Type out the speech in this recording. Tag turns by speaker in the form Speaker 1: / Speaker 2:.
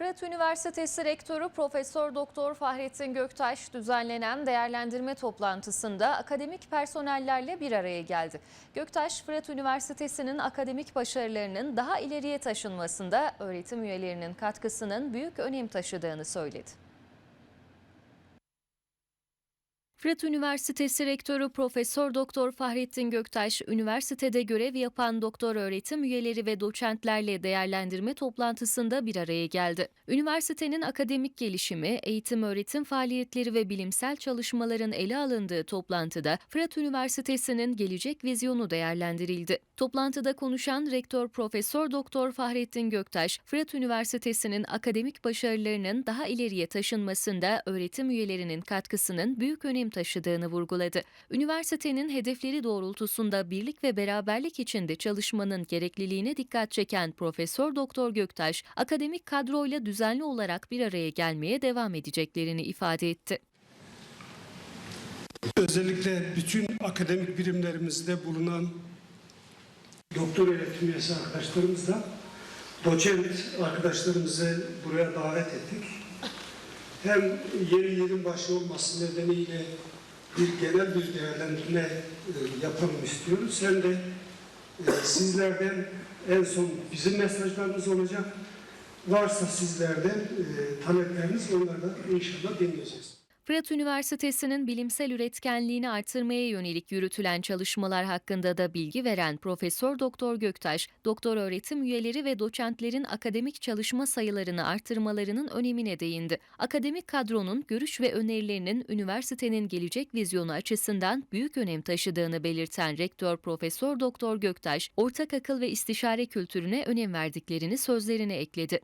Speaker 1: Fırat Üniversitesi Rektörü Profesör Doktor Fahrettin Göktaş düzenlenen değerlendirme toplantısında akademik personellerle bir araya geldi. Göktaş, Fırat Üniversitesi'nin akademik başarılarının daha ileriye taşınmasında öğretim üyelerinin katkısının büyük önem taşıdığını söyledi. Fırat Üniversitesi Rektörü Profesör Doktor Fahrettin Göktaş, üniversitede görev yapan doktor öğretim üyeleri ve doçentlerle değerlendirme toplantısında bir araya geldi. Üniversitenin akademik gelişimi, eğitim öğretim faaliyetleri ve bilimsel çalışmaların ele alındığı toplantıda Fırat Üniversitesi'nin gelecek vizyonu değerlendirildi. Toplantıda konuşan Rektör Profesör Doktor Fahrettin Göktaş, Fırat Üniversitesi'nin akademik başarılarının daha ileriye taşınmasında öğretim üyelerinin katkısının büyük önem taşıdığını vurguladı. Üniversitenin hedefleri doğrultusunda birlik ve beraberlik içinde çalışmanın gerekliliğine dikkat çeken Profesör Doktor Göktaş, akademik kadroyla düzenli olarak bir araya gelmeye devam edeceklerini ifade etti.
Speaker 2: Özellikle bütün akademik birimlerimizde bulunan doktor öğretim üyesi arkadaşlarımızla doçent arkadaşlarımızı buraya davet ettik. Hem yeni yılın başı olması nedeniyle bir genel bir değerlendirme e, yapalım istiyoruz. Hem de e, sizlerden en son bizim mesajlarımız olacak. Varsa sizlerden e, talepleriniz onları da inşallah dinleyeceğiz.
Speaker 1: Fırat Üniversitesi'nin bilimsel üretkenliğini artırmaya yönelik yürütülen çalışmalar hakkında da bilgi veren Profesör Doktor Göktaş, doktor öğretim üyeleri ve doçentlerin akademik çalışma sayılarını artırmalarının önemine değindi. Akademik kadronun görüş ve önerilerinin üniversitenin gelecek vizyonu açısından büyük önem taşıdığını belirten Rektör Profesör Doktor Göktaş, ortak akıl ve istişare kültürüne önem verdiklerini sözlerine ekledi.